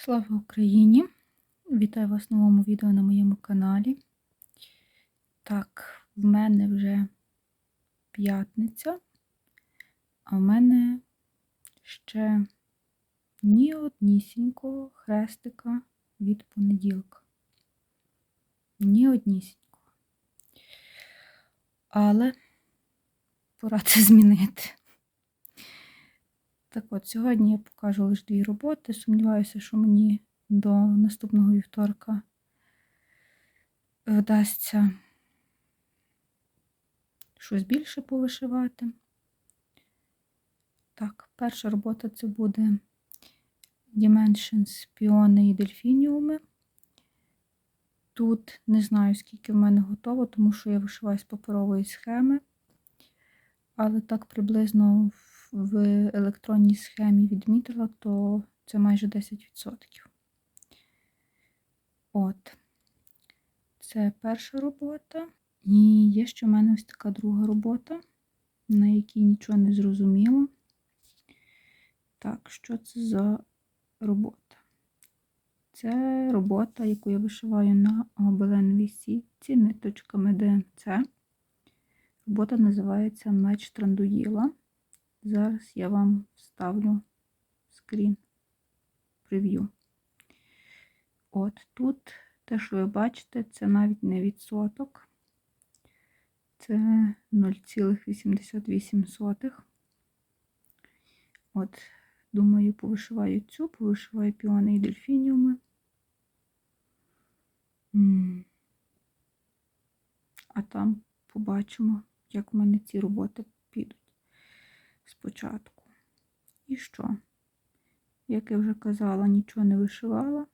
Слава Україні! Вітаю вас в новому відео на моєму каналі. Так, в мене вже п'ятниця, а в мене ще ні однісінького хрестика від понеділка. Ні однісінького. Але пора це змінити. Так от, сьогодні я покажу лише дві роботи. Сумніваюся, що мені до наступного вівторка вдасться щось більше повишивати. Так, перша робота це буде Dimensions піони і дельфініуми. Тут не знаю, скільки в мене готово, тому що я вишиваю з паперової схеми, але так приблизно в електронній схемі відмітила, то це майже 10%. От, це перша робота. І є ще в мене ось така друга робота, на якій нічого не зрозуміло. Так, що це за робота? Це робота, яку я вишиваю на гобеленовій сітці ниточками ДМЦ. Робота називається Меч Трандуїла. Зараз я вам вставлю скрін прев'ю. От тут те, що ви бачите, це навіть не відсоток. Це 0,88. От, думаю, повишиваю цю, повишиваю піони і дельфініуми. А там побачимо, як в мене ці роботи підуть спочатку. І що? Як я вже казала, нічого не вишивала.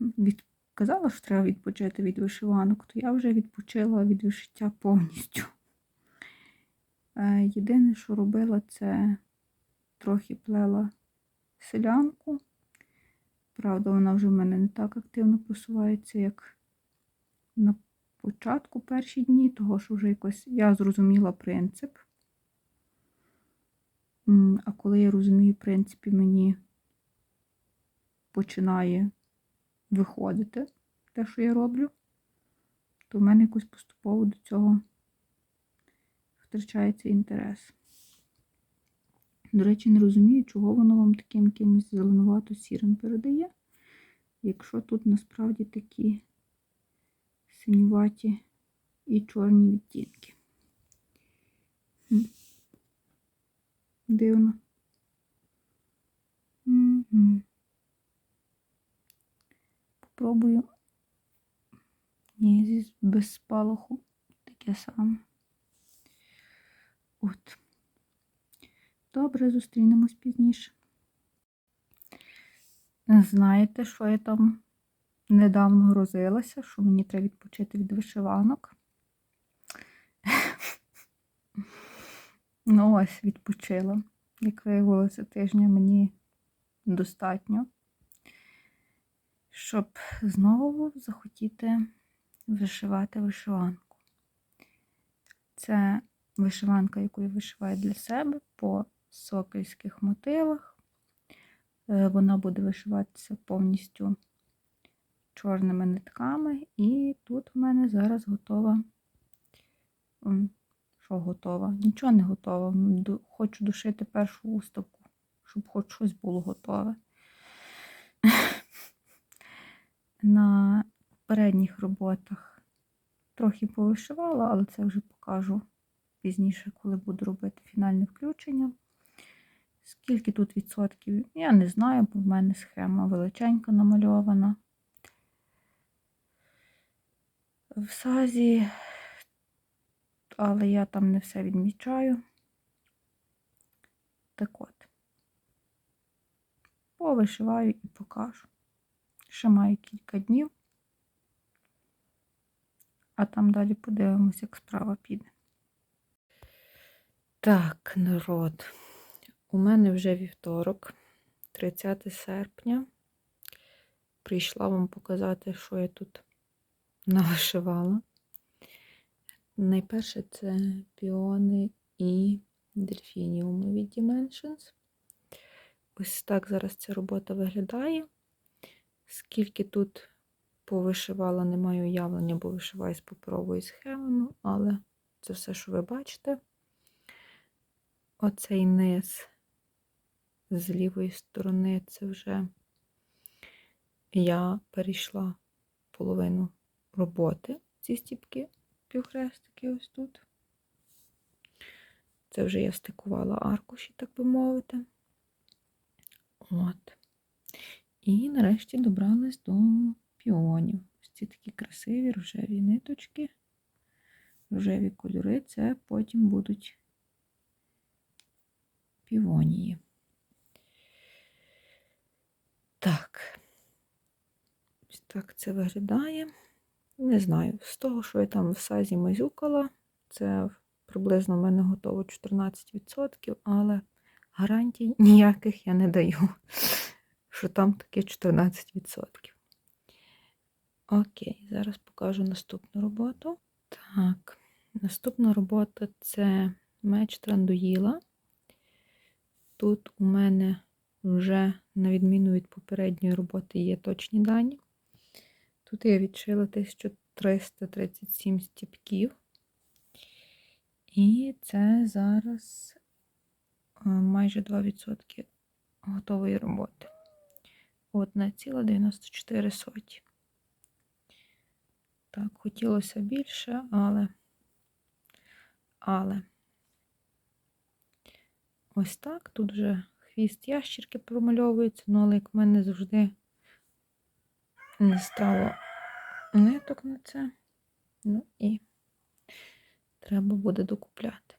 Від... Казала, що треба відпочити від вишиванок, то я вже відпочила від вишиття повністю. Е, єдине, що робила, це трохи плела селянку. Правда, вона вже в мене не так активно просувається, як на початку перші дні, того що вже якось я зрозуміла принцип. А коли я розумію, в принципі, мені починає виходити те, що я роблю, то в мене якось поступово до цього втрачається інтерес. До речі, не розумію, чого воно вам таким якимось зеленувато сірим передає, якщо тут насправді такі синюваті і чорні відтінки. Дивно. Угу. Попробую. Ні, без спалаху таке саме. От. Добре, зустрінемось пізніше. Знаєте, що я там недавно грозилася, що мені треба відпочити від вишиванок. Ну, ось відпочила. Як виявилося, тижня мені достатньо, щоб знову захотіти вишивати вишиванку. Це вишиванка, яку я вишиваю для себе по сокольських мотивах. Е, вона буде вишиватися повністю чорними нитками, і тут в мене зараз готова. Що готова? Нічого не готова. Хочу дошити першу уставку, щоб хоч щось було готове. На передніх роботах трохи повишивала, але це вже покажу пізніше, коли буду робити фінальне включення. Скільки тут відсотків, я не знаю, бо в мене схема величенька намальована. В сазі але я там не все відмічаю. Так от, повишиваю і покажу. Ще маю кілька днів, а там далі подивимося, як справа піде. Так, народ, у мене вже вівторок, 30 серпня. Прийшла вам показати, що я тут навишивала. Найперше це піони і дельфініуми від Dimensions. ось так зараз ця робота виглядає. Скільки тут повишивала, не маю уявлення, бо вишиваю з паперової схеми, ну, але це все, що ви бачите. Оцей низ з лівої сторони це вже я перейшла половину роботи ці стіпки, півхрестики ось тут. Це вже я стикувала аркуші, так би мовити. От. І нарешті добралась до піонів. Ось ці такі красиві рожеві ниточки, рожеві кольори, це потім будуть півонії. Так, ось так це виглядає. Не знаю, з того, що я там в сазі мазюкала, це приблизно в мене готово 14%, але гарантій ніяких я не даю, що там таке 14%. Окей, зараз покажу наступну роботу. Так, наступна робота це меч Трандуїла. Тут у мене вже, на відміну від попередньої роботи, є точні дані. Тут я відшила 1337 стіпків. І це зараз е, майже 2% готової роботи. 1,94 соті. Так, хотілося більше, але, але ось так. Тут вже хвіст ящірки промальовується, ну, але як в мене завжди не стало ниток на це. Ну і треба буде докупляти.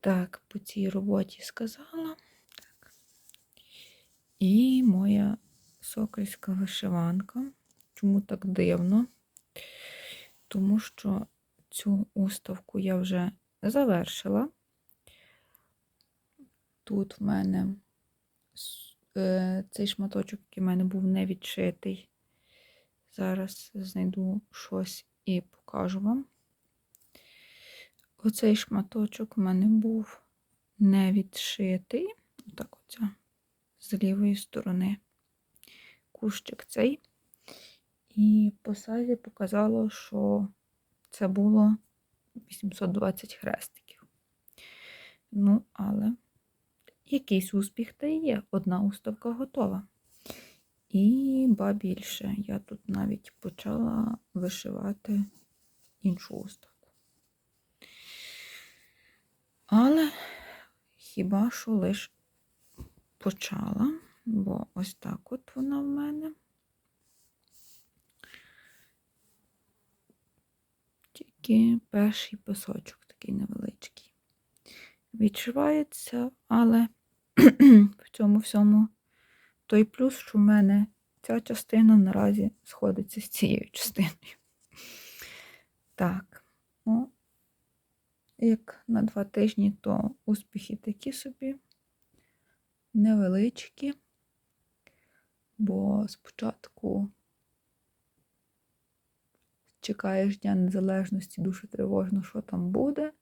Так, по цій роботі сказала. Так. І моя сокольська вишиванка. Чому так дивно? Тому що цю уставку я вже завершила. Тут в мене цей шматочок, який в мене був не відшитий. Зараз знайду щось і покажу вам. Оцей шматочок у мене був не відшитий. Отак оця з лівої сторони кущик цей. І по сазі показало, що це було 820 хрестиків. Ну, але якийсь успіх та є. Одна уставка готова. І ба більше, я тут навіть почала вишивати іншу уставку. Але хіба що лише почала, бо ось так от вона в мене. Тільки перший писочок такий невеличкий. Відшивається, але в цьому всьому той плюс, що в мене ця частина наразі сходиться з цією частиною. Так, ну, як на два тижні, то успіхи такі собі невеличкі, бо спочатку чекаєш Дня Незалежності, дуже тривожно, що там буде,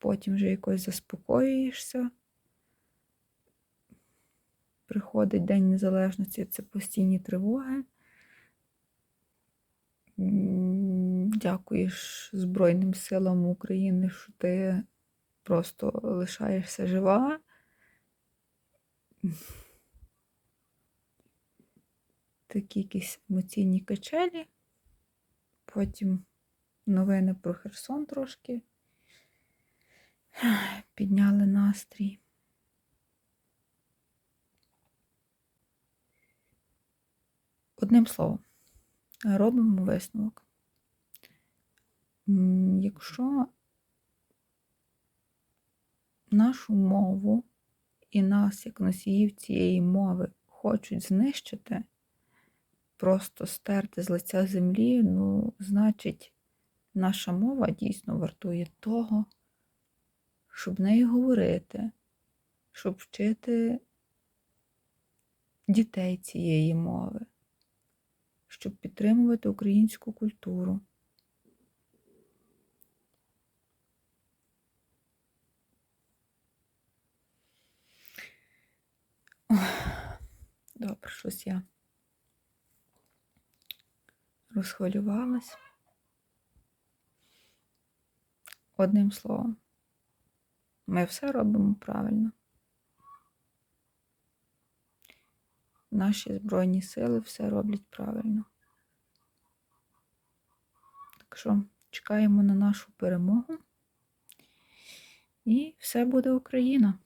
потім вже якось заспокоюєшся. Приходить День Незалежності, це постійні тривоги. Дякуєш Збройним силам України, що ти просто лишаєшся жива. Такі якісь емоційні качелі. Потім новини про Херсон трошки підняли настрій. Одним словом, робимо висновок. Якщо нашу мову і нас, як носіїв цієї мови, хочуть знищити, просто стерти з лиця землі, ну, значить, наша мова дійсно вартує того, щоб неї говорити, щоб вчити дітей цієї мови, щоб підтримувати українську культуру. Добре, щось я розхвилювалась. Одним словом ми все робимо правильно. Наші Збройні сили все роблять правильно. Так що чекаємо на нашу перемогу. І все буде Україна.